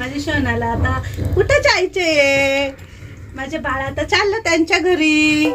माझ्या शोनाला आता कुठं जायचे? माझे बाळ आता चाललं त्यांच्या घरी.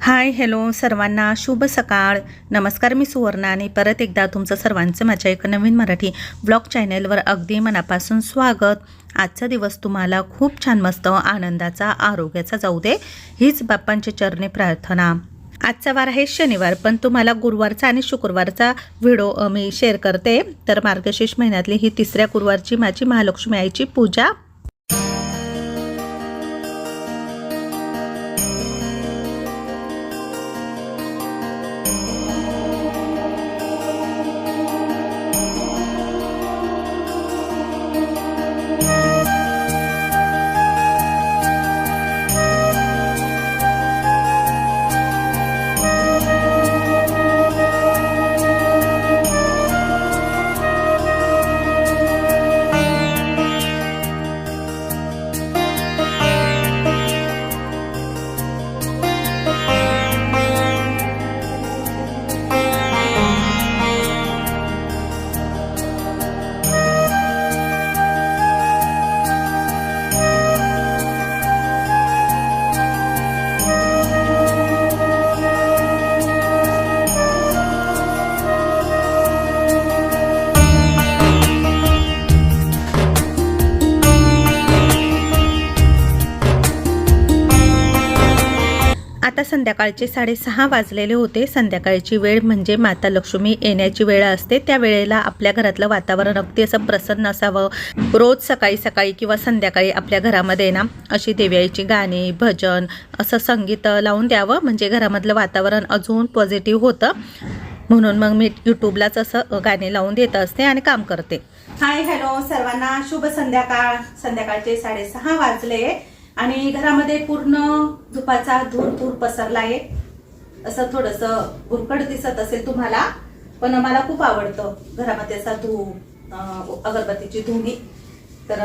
हाय हॅलो सर्वांना शुभ सकाळ. नमस्कार मी सुवर्णा आणि परत एकदा तुमचं सर्वांचं माझ्या एका नवीन मराठी ब्लॉग चॅनेलवर अगदी मनापासून स्वागत. आजचा दिवस तुम्हाला खूप छान मस्त आनंदाचा आरोग्याचा जाऊ दे. हीच बाप्पांची चरणी प्रार्थना. आजचा वार आहे शनिवार पण तुम्हाला गुरुवारचा आणि शुक्रवारचा व्हिडिओ मी शेअर करते. तर मार्गशीर्ष महिन्यातली ही तिसऱ्या गुरुवारची माझी महालक्ष्मी आईची पूजा सकाळचे साडेसहा वाजलेले होते. संध्याकाळची वेळ म्हणजे माता लक्ष्मी येण्याची वेळ असते. त्या वेळेला आपल्या घरातलं वातावरण अगदी असं प्रसन्न असावं. रोज सकाळी सकाळी किंवा संध्याकाळी आपल्या घरामध्ये ना अशी देव्याची गाणी भजन असं संगीत लावून द्यावं. म्हणजे घरामधलं वातावरण अजून पॉझिटिव्ह होतं. म्हणून मग मी यूट्यूबलाच असं गाणे लावून देत असते आणि काम करते. हाय हॅलो सर्वांना शुभ संध्याकाळ. संध्याकाळचे साडेसहा वाजले. आणि घरामध्ये पूर्ण धुपाचा धूर धूर पसरला आहे असं थोडस भुरकट दिसत असेल तुम्हाला पण मला खूप आवडतं घरामध्ये असा धूप अगरबत्तीची धुनी. तर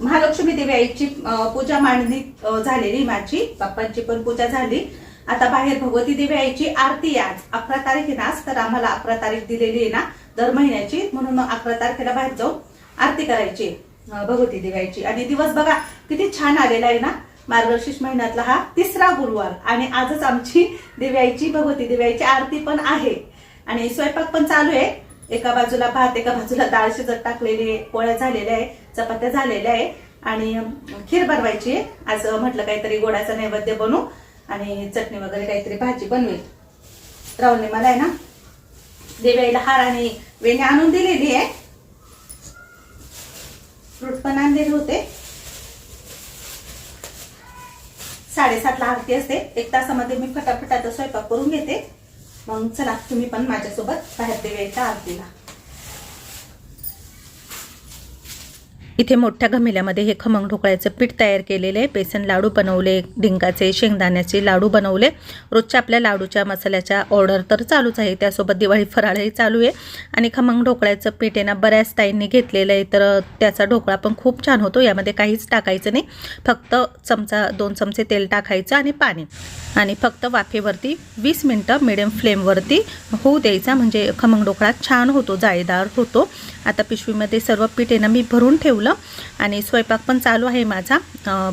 महालक्ष्मी देवी आईची पूजा मांडणी झालेली माझी बाप्पांची पण पूजा झाली. आता बाहेर भगवती देवी आईची आरती आज. अकरा तारीख आहे ना तर आम्हाला अकरा तारीख दिलेली आहे ना दर महिन्याची. म्हणून अकरा तारखेला बाहेर जाऊन आरती करायची भगवती देवी आईची. आणि दिवस बघा किती छान आलेला आहे ना मार्गशीर्ष महिन्यातला हा तिसरा गुरुवार. आणि आजच आमची दिव्याईची भगवती दिव्याईची आरती पण आहे. आणि स्वयंपाक पण चालू आहे. एका बाजूला भात एका बाजूला डाळ शिजत टाकलेली आहे पोळ्या झालेल्या आहे चपात्या झालेल्या आहे. आणि खीर बनवायची आहे. आज म्हटलं काहीतरी गोडाचा नैवेद्य बनवू आणि चटणी वगैरे काहीतरी भाजी बनवेल. राहुलने मला आहे ना दिव्याईला हार आणि वेणी आणून दिलेली आहे. फ्रूट पण आणलेले होते. साडेसातला आरती असते. एक तासामध्ये मी फटाफटाचा स्वयंपाक करून घेते. मग चला तुम्ही पण माझ्यासोबत बाहेर देवेच्या आरतीला. इथे मोठ्या घमेल्यामध्ये हे खमंग ढोकळ्याचं पीठ तयार केलेलं आहे. बेसन लाडू बनवले डिंकाचे शेंगदाण्याचे लाडू बनवले. रोजच्या आपल्या लाडूच्या मसाल्याच्या ऑर्डर तर चालूच आहे. त्यासोबत दिवाळी फराळही चालू आहे. आणि खमंग ढोकळ्याचं पीठ आहे ना बऱ्याच ताईंनी घेतलेलं आहे. तर त्याचा ढोकळा पण खूप छान होतो. यामध्ये काहीच टाकायचं नाही. फक्त चमचा दोन चमचे तेल टाकायचं आणि पाणी. आणि फक्त वाफेवरती वीस मिनटं मिडियम फ्लेमवरती होऊ द्यायचा. म्हणजे खमंग ढोकळा छान होतो जाळीदार होतो. आता पिशवीमध्ये सर्व पीठ आहे ना मी भरून ठेवलं. आणि स्वयंपाक पण चालू आहे माझा.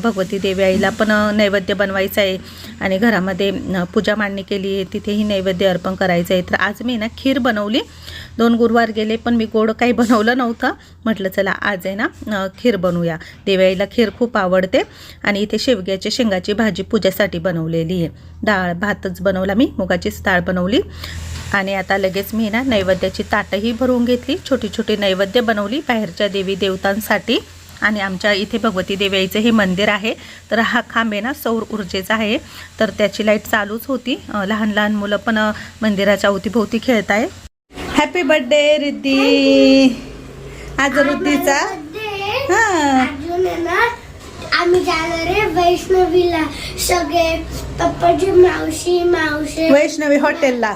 भगवती देवी आईला पण नैवेद्य बनवायचं आहे. आणि घरामध्ये पूजा मांडणी केली आहे. तिथेही नैवेद्य अर्पण करायचं आहे. तर आज मी ना खीर बनवली. दोन गुरुवार गेले पण मी गोड काही बनवलं नव्हतं. म्हटलं चला आज आहे ना खीर बनवूया. देवी खीर खूप आवडते आणि इथे शेवग्याच्या शेंगाची भाजी पूजेसाठी बनवलेली आहे. डाळ भातच बनवला मी मुगाचीच डाळ बनवली. आणि आता लगेच मी ना नैवेद्याची ताटंही भरून घेतली. छोटी छोटी नैवेद्य बनवली बाहेरच्या देवी देवतांसाठी. आणि आमच्या इथे भगवती देवीचं हे मंदिर आहे. तर हा खांब आहे ना सौर ऊर्जेचा आहे. तर त्याची लाइट चालूच होती. लहान लहान मुलं पण मंदिराच्या अवतीभोवती खेळत आहे हॅपी बर्थडे रिद्धी आज रुद्धीचा हा. आम्ही जाणार आहे वैष्णवीला सगळे पप्पाची मावशी मावशी. वैष्णवी हॉटेलला.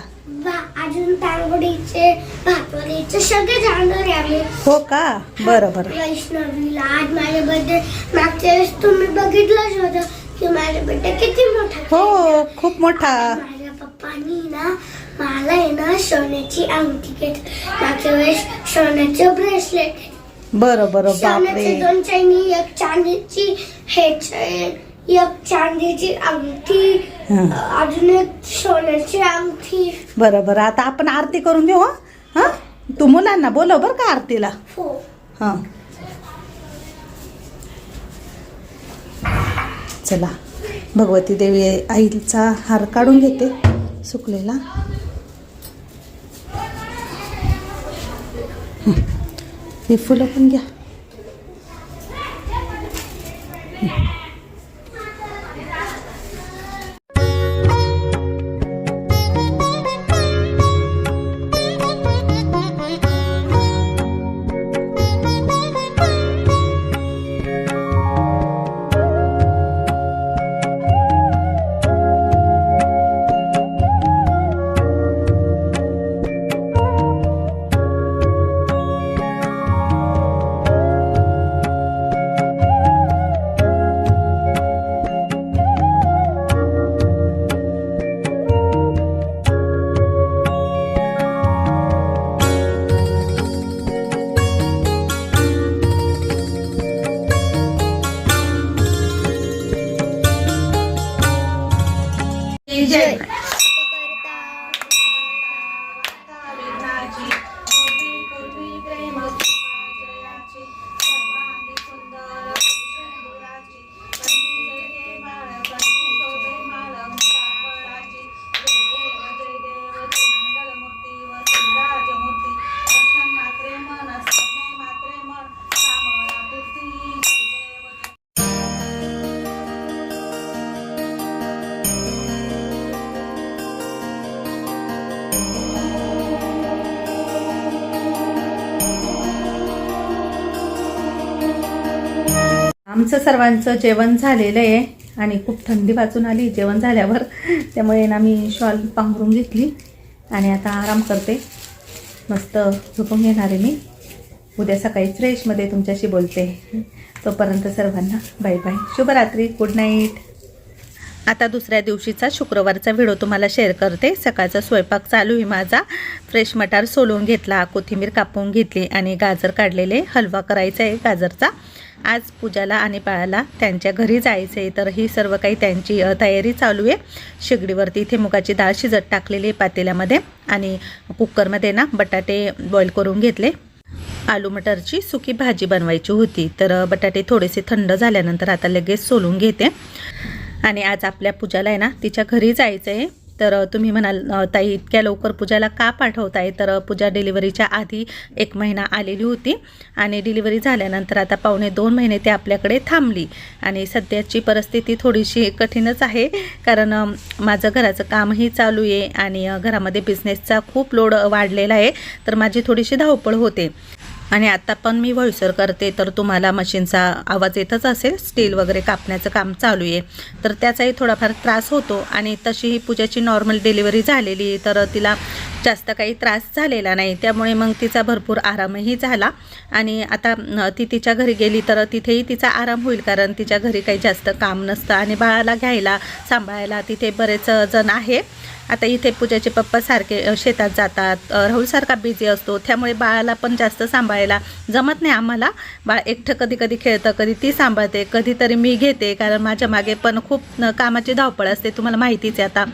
अजून तांगडीचे भातवडीचे सगळे जाणार आहे आम्ही. हो का? बरं बरं. वैष्णवीला. आज माझे बर्थडे मागच्या वेळेस तुम्ही बघितलंच होतं की माझा बर्थडे किती मोठा हो खूप मोठा. माझ्या पप्पानी ना मला आहे ना सोन्याची अंगठी घेत मागच्या वेळेस सोन्याचं ब्रेसलेट बरं बरं सोन्याचे बापरे दोन चैनी एक चांदीची हे चैन एक चांदीची अंगठी हं. अजून एक सोन्याची अंगठी. बरं बरं. आता आपण आरती करून घेऊ हं? हं? तू मुलांना बोलव बरं का आरतीला. हो. हां. चला. भगवती देवी आईचा हार काढून घेते सुकलेला. हे. फुलं पण घ्या. आमचं सर्वांचं जेवण झालेलं आहे आणि खूप थंडी वाचून आली. जेवण झाल्यावर त्यामुळे ना मी शॉल पांघरून घेतली आणि आता आराम करते. मस्त झोपून घेणार आहे मी. उद्या सकाळी फ्रेशमध्ये तुमच्याशी बोलते. तोपर्यंत सर्वांना बाय बाय. शुभरात्री. गुड नाईट आता दुसऱ्या दिवशीचा शुक्रवारचा व्हिडिओ तुम्हाला शेअर करते. सकाळचा स्वयंपाक चालू आहे माझा. फ्रेश मटार सोलून घेतला कोथिंबीर कापून घेतली आणि गाजर काढलेले हलवा करायचा आहे गाजरचा. आज पूजाला आणि बाळाला त्यांच्या घरी जायचं आहे तर ही सर्व काही त्यांची तयारी चालू आहे. शेगडीवरती इथे मुगाची डाळ शिजत टाकलेली आहे पातेल्यामध्ये. आणि कुकरमध्ये ना बटाटे बॉईल करून घेतले. आलू मटरची सुकी भाजी बनवायची होती. तर बटाटे थोडेसे थंड झाल्यानंतर आता लगेच सोलून घेते. आणि आज आपल्या पूजाला आहे ना तिच्या घरी जायचं आहे तर तुम्ही म्हणाल ताई इतक्या लवकर पूजाला का पाठवताय? तर पूजा डिलिव्हरीच्या आधी एक महिना आलेली होती आणि डिलिव्हरी झाल्यानंतर आता पावणे दोन महिने ते आपल्याकडे थांबली. आणि सध्याची परिस्थिती थोडीशी कठीणच आहे कारण माझं घराचं कामही चालू आहे आणि घरामध्ये बिझनेसचा खूप लोड वाढलेला आहे. तर माझी थोडीशी धावपळ होते. आणि आता पण मी व्हॉइसर करते तर तुम्हाला मशीनचा आवाज येतच असेल स्टील वगैरे कापण्याचं काम चालू आहे. तर त्याचाही थोडाफार त्रास होतो आणि तशी ही पूजाची नॉर्मल डिलिव्हरी झालेली तर तिला जास्त काही त्रास झालेला नाही. त्यामुळे मग तिचा भरपूर आरामही झाला आणि आता ती तिच्या घरी गेली तर तिथेही तिचा आराम होईल कारण तिच्या घरी काही जास्त काम नसतं आणि बाळाला घ्यायला सांभाळायला तिथे बरेच जण आहे. आता इथे पूजाचे पप्पा सारखे शेतात जातात. अ, राहुल सारखा बिझी असतो. त्यामुळे बाळाला पण जास्त सांभाळायला जमत नाही आम्हाला. बाळ एकटं कधी कधी खेळतं कधी ती सांभाळते कधीतरी मी घेते. कारण माझ्या मागे पण खूप कामाची धावपळ असते तुम्हाला माहितीच आहे आता.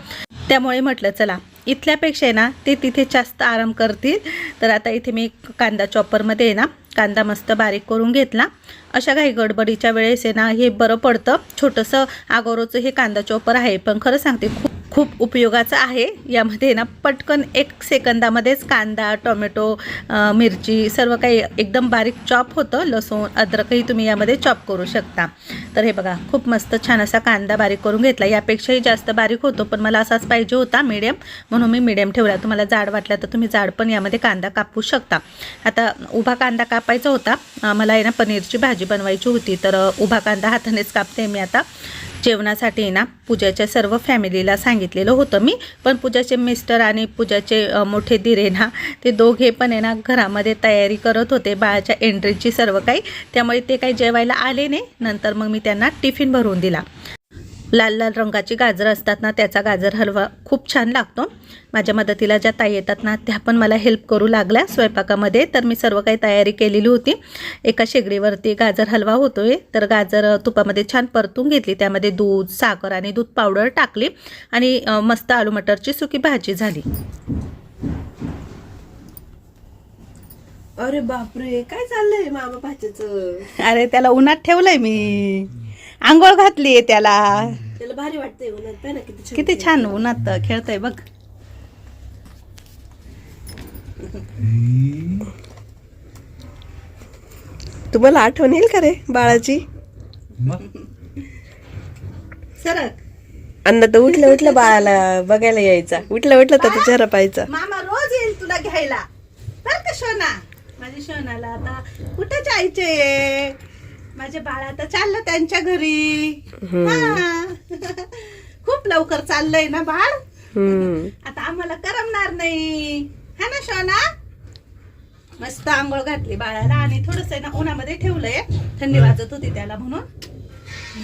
त्यामुळे म्हटलं चला. इथल्यापेक्षा आहे ना ते तिथे जास्त आराम करतील. तर आता इथे मी कांदा चॉपरमध्ये आहे ना कांदा मस्त बारीक करून घेतला. अशा काही गडबडीच्या वेळेस आहे ना हे बरं पडतं. छोटंसं आगोरोचं हे कांदा चॉपर आहे पण खरं सांगते खूप खूप उपयोगाचं आहे. यामध्ये ना पटकन एक सेकंदामध्येच कांदा टोमॅटो मिरची सर्व काही एकदम बारीक चॉप होतं. लसूण अद्रकही तुम्ही यामध्ये चॉप करू शकता. तर हे बघा खूप मस्त छान असा कांदा बारीक करून घेतला. यापेक्षाही जास्त बारीक होतो पण मला असाच पाहिजे होता मीडियम म्हणून मी मीडियम ठेवला. तुम्हाला जाड वाटला तर तुम्ही जाड पण यामध्ये कांदा कापू शकता. आता उभा कांदा कापायचा होता. मला आहे ना पनीरची भाजी बनवायची होती. तर उभा कांदा हातानेच कापते मी आता. जेवणासाठी ना पूजाच्या सर्व फॅमिलीला सांगितलेलं होतं मी. पण पूजाचे मिस्टर आणि पूजाचे मोठे दिरे ना ते दोघे पण आहे ना घरामध्ये तयारी करत होते. बाळाच्या एंट्रीची सर्व काही. त्यामुळे ते काही जेवायला आले नाही. नंतर मग मी त्यांना टिफिन भरून दिला. लाल लाल रंगाची गाजरं असतात ना त्याचा गाजर हलवा खूप छान लागतो. माझ्या मदतीला ज्या ताई येतात ना त्या पण मला हेल्प करू लागल्या स्वयंपाकामध्ये. तर मी सर्व काही तयारी केलेली होती. एका शेगडीवरती गाजर हलवा होतोय. तर गाजर तुपामध्ये छान परतून घेतली. त्यामध्ये दूध साखर आणि दूध पावडर टाकली आणि मस्त आलू मटरची सुकी भाजी झाली. अरे बापरे काय चाललंय मामा भाच्याच? अरे त्याला उन्हात ठेवलंय मी. आंघोळ घातली त्याला. त्याला भारी वाटतंय उन्हात पाय ना किती छान किती छान उन्हात खेळतय बघ. तुम्हाला आठवण येईल का रे बाळाची? सरक. अन्न तर उठल्या उठल्या बाळाला बघायला यायचा. उठल्या उठल्या तर चेहरा पाहायचा. मामा रोज येईल तुला घ्यायला. बर का शोना? माझ्या शोनाला आता कुठे जायचे माझे बाळ आता चाललं त्यांच्या घरी. हा. खूप लवकर चाललंय ना बाळ? हम्म. आता आम्हाला करमणार नाही. हा ना शोना? मस्त आंघोळ घातली बाळाला आणि थोडस ना उन्हामध्ये ठेवलंय. थंडी वाजत होती त्याला म्हणून.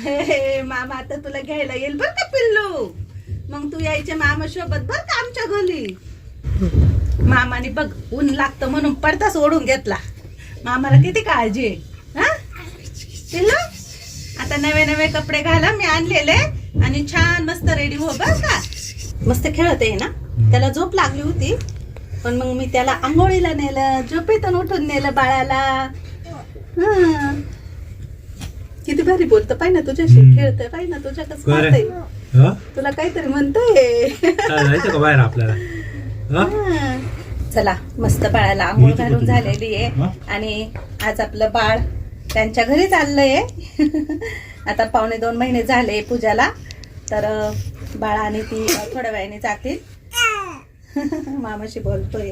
हे, हे, मामा आता तुला घ्यायला येईल बर का पिल्लू? मग तू यायचे मामा सोबत बर का आमच्या घरी? मामाने बघ ऊन लागतं म्हणून पडताच ओढून घेतला. मामाला किती काळजी आहे. पिल्लू आता नवे नवे कपडे घाला मी आणलेले आणि छान मस्त रेडी हो बर का? मस्त खेळत आहे ना? त्याला झोप लागली होती. पण मग मी त्याला आंघोळीला नेलं झोपेतून उठून नेलं बाळाला. किती भारी बोलत पाय ना तुझ्याशी खेळतय पाय ना तुझ्या कसं. हं? तुला काहीतरी म्हणतोय. बाहेर आपल्याला. चला मस्त बाळाला आंघोळ घालून झालेली आहे? आणि आज आपलं बाळ त्यांच्या घरी चाललंय. आता पावणे दोन महिने झाले पूजाला. तर बाळ आणि ती थोड्या वेळाने जातील. मामाशी बोलतोय.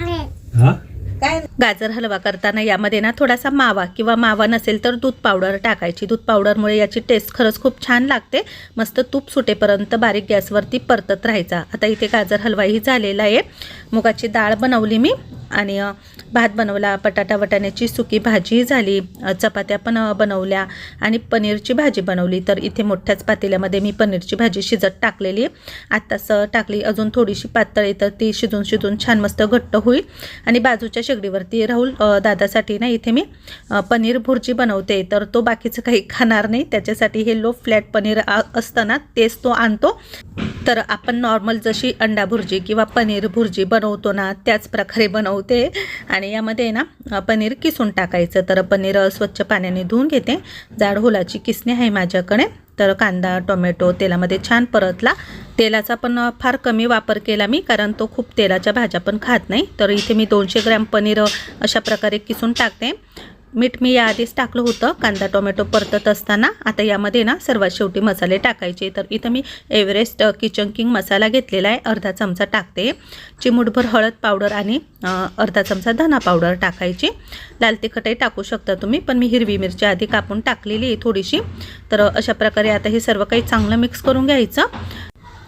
हं? काय? गाजर हलवा करताना यामध्ये ना थोडासा मावा किंवा मावा नसेल तर दूध पावडर टाकायची. दूध पावडरमुळे याची टेस्ट खरंच खूप छान लागते. मस्त तूप सुटेपर्यंत बारीक गॅसवरती परतत राहायचा. आता इथे गाजर हलवाही झालेला आहे. मुगाची डाळ बनवली मी. आणि भात बनवला बटाटा वटाण्याची सुकी भाजी झाली चपात्या पण बनवल्या आणि पनीरची भाजी बनवली. तर इथे मोठ्याच पातेल्यामध्ये मी पनीरची भाजी शिजत टाकलेली. आत्ताच टाकली. अजून थोडीशी पातळ तर ती शिजून शिजून छान मस्त घट्ट होईल. आणि बाजूच्या शेगडीवरती राहुल दादासाठी ना इथे मी पनीर भुर्जी बनवते. तर तो बाकीचं काही खाणार नाही. त्याच्यासाठी हे लो फ्लॅट पनीर आ- असतं ना तेच तो आणतो. तर आपण नॉर्मल जशी अंडा भुर्जी किंवा पनीर भुर्जी बनवतो ना त्याच प्रकारे बनव बनवते. आणि यामध्ये ना पनीर किसून टाकायचं. तर पनीर स्वच्छ पाण्याने धुवून घेते. जाड होलाची किसणी आहे माझ्याकडे. तर कांदा टोमॅटो तेलामध्ये छान परतला. तेलाचा पण फार कमी वापर केला मी कारण तो खूप तेलाच्या भाज्या पण खात नाही. तर इथे मी दोनशे ग्रॅम पनीर अशा प्रकारे किसून टाकते. मीठ मी याआधीच टाकलं होतं. कांदा टोमॅटो परतत असताना. आता यामध्ये ना सर्वात शेवटी मसाले टाकायचे. तर इथं मी एव्हरेस्ट किचन किंग मसाला घेतलेला आहे. अर्धा चमचा टाकते. चिमूटभर हळद पावडर आणि अर्धा चमचा धना पावडर टाकायची. लाल तिखटही टाकू शकता तुम्ही पण मी हिरवी मिरची आधी कापून टाकलेली आहे थोडीशी. तर अशा प्रकारे आता हे सर्व काही चांगलं मिक्स करून घ्यायचं.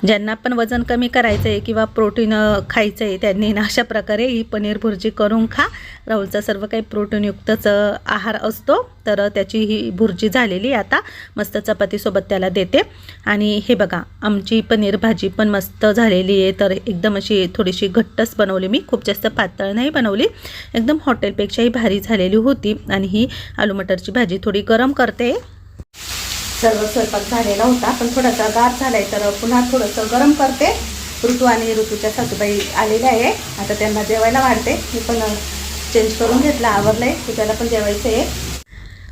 ज्यांना पण वजन कमी करायचं आहे किंवा प्रोटीन खायचं आहे त्यांनी ना अशा प्रकारे ही पनीर भुर्जी करून खा. राहुलचा सर्व काही प्रोटीनयुक्तच आहार असतो. तर त्याची ही भुर्जी झालेली आहे आता. मस्त चपातीसोबत त्याला देते. आणि हे बघा आमची पनीर भाजी पण मस्त झालेली आहे. तर एकदम अशी थोडीशी घट्टच बनवली मी. खूप जास्त पातळ नाही बनवली. एकदम हॉटेलपेक्षाही भारी झालेली होती. आणि ही आलू मटरची भाजी थोडी गरम करते. सर्व स्वयंपाक झालेला होता पण थोडासा गार झालाय तर पुन्हा थोडंसं गरम करते. ऋतू आणि ऋतूच्या सासूबाई आलेल्या आहे. आता त्यांना जेवायला वाढते. मी पण चेंज करून घेतला. आवरलंय. पूजाला पण जेवायचं आहे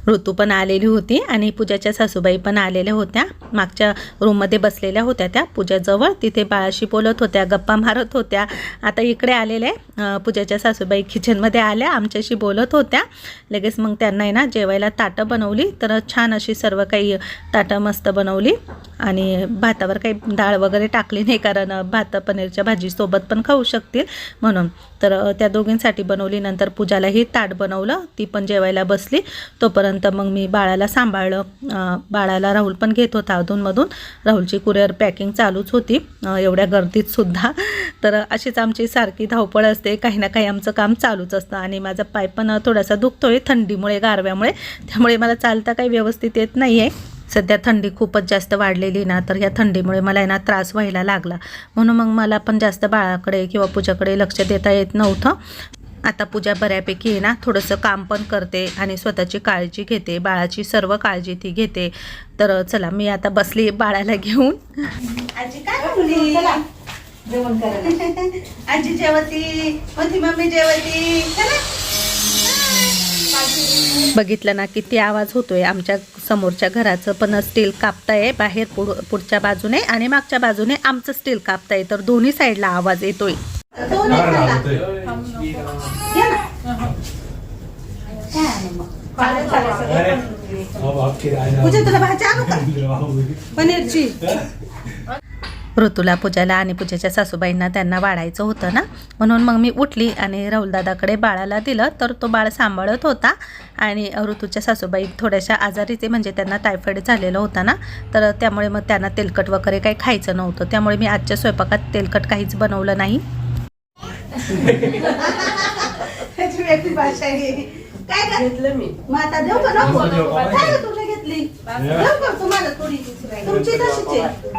ऋतू पण आलेली होती आणि पूजाच्या सासूबाई पण आलेल्या होत्या. मागच्या रूममध्ये बसलेल्या होत्या त्या. पूजाजवळ तिथे बाळाशी बोलत होत्या गप्पा मारत होत्या. आता इकडे आलेल्या आहे पूजाच्या सासूबाई किचनमध्ये आल्या आमच्याशी बोलत होत्या. लगेच मग त्यांना आहे ना जेवायला ताटं बनवली. तर छान अशी सर्व काही ताटं मस्त बनवली. आणि भातावर काही डाळ वगैरे टाकली नाही कारण भात पनीरच्या भाजीसोबत पण खाऊ शकतील म्हणून. तर त्या दोघींसाठी बनवली. नंतर पूजालाही ताट बनवलं. ती पण जेवायला बसली. तोपर्यंत मग मी बाळाला सांभाळलं. बाळाला राहुल पण घेत होता अधूनमधून. राहुलची कुरिअर पॅकिंग चालूच होती. एवढ्या गर्दीतसुद्धा तर अशीच आमची सारखी धावपळ असते. काही ना काही आमचं काम चालूच असतं. आणि माझा पाय पण थोडासा दुखतो आहे थंडीमुळे गारव्यामुळे. त्यामुळे मला चालता काही व्यवस्थित येत नाही आहे सध्या थंडी खूपच जास्त वाढलेली ना तर ह्या थंडीमुळे मला ना त्रास व्हायला लागला. म्हणून मग मला पण जास्त बाळाकडे किंवा पूजाकडे लक्ष देता येत नव्हतं. आता पूजा बऱ्यापैकी आहे ना थोडंसं काम पण करते आणि स्वतःची काळजी घेते. बाळाची सर्व काळजी ती घेते. तर चला मी आता बसली बाळाला घेऊन. आजी काय म्हणली आजी जेवती होती मम्मी जेवती बघितलं ना किती आवाज होतोय आमच्या समोरच्या घराचं पण स्टील कापताय बाहेर पुढ पुढच्या बाजूने आणि मागच्या बाजूने आमचं स्टील कापताय तर दोन्ही साईडला आवाज येतोय. तुला भाजी आणू का? पनीरची. ऋतूला पूजाला आणि पूजेच्या सासूबाईंना त्यांना वाढायचं होतं ना? म्हणून मग मी उठली आणि राहुलदादाकडे बाळाला दिलं तर तो बाळ सांभाळत होता. आणि ऋतूच्या सासूबाई थोड्याशा आजारीचे म्हणजे त्यांना टायफॉईड झालेलं होता ना? तर त्यामुळे मग त्यांना तेलकट वगैरे काही खायचं नव्हतं. त्यामुळे मी आजच्या स्वयंपाकात तेलकट काहीच बनवलं नाही. काय घेतलं मी. मग आता देऊ तुम्हाला थोडी तुमची तशीच आहे.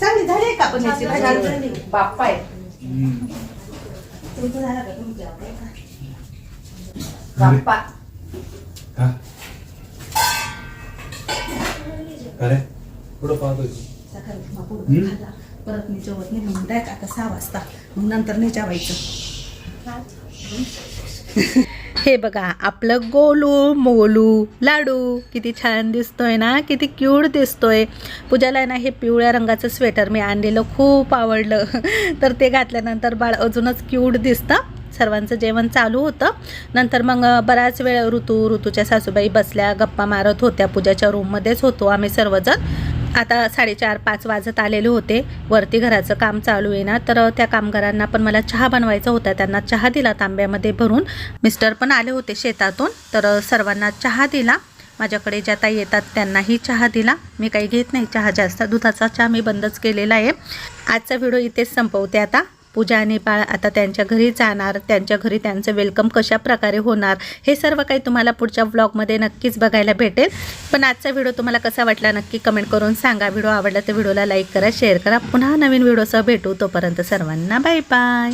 चांगली झाली आहे का पण याची भाजी बाप्पा आहे. तुमचं झालं का तुमच्या बाप्पा. अरे कुठं पाहतोय सकाळी मग पुढं खाल्ला. परत मी जेवत नाही म्हणून डायरेक्ट आता सहा वाजता. मग नंतर नाही जेवायचं. हे बघा आपलं गोलू मोलू लाडू किती छान दिसतोय ना किती क्यूट दिसतोय. पूजाला आहे ना हे पिवळ्या रंगाचं स्वेटर मी आणलेलं खूप आवडलं. तर ते घातल्यानंतर बाळ अजूनच क्यूट दिसतं. सर्वांचं जेवण चालू होतं. नंतर मग बराच वेळ ऋतू ऋतूच्या सासूबाई बसल्या गप्पा मारत होत्या. पूजाच्या रूममध्येच होतो आम्ही सर्वजण. आता साडेचार पाच वाजत आलेले होते. वरती घराचं काम चालू आहे ना तर त्या कामगारांना पण मला चहा बनवायचा होता. त्यांना चहा दिला तांब्यामध्ये भरून. मिस्टर पण आले होते शेतातून तर सर्वांना चहा दिला. माझ्याकडे ज्या ताई येतात त्यांनाही चहा दिला. मी काही घेत नाही चहा जास्त. दुधाचा चहा मी बंदच केलेला आहे. आजचा व्हिडिओ इथेच संपवते आता. पूजा आणि बाळ आता त्यांच्या घरी जाणार त्यांच्या घरी त्यांचं वेलकम कशा प्रकारे होणार हे सर्व काही तुम्हाला पुढच्या व्लॉगमध्ये नक्कीच बघायला भेटेल. पण आजचा व्हिडिओ तुम्हाला कसा वाटला नक्की कमेंट करून सांगा. व्हिडिओ आवडला तर व्हिडिओला लाईक करा शेअर करा. पुन्हा नवीन व्हिडिओसह भेटू. तोपर्यंत सर्वांना बाय बाय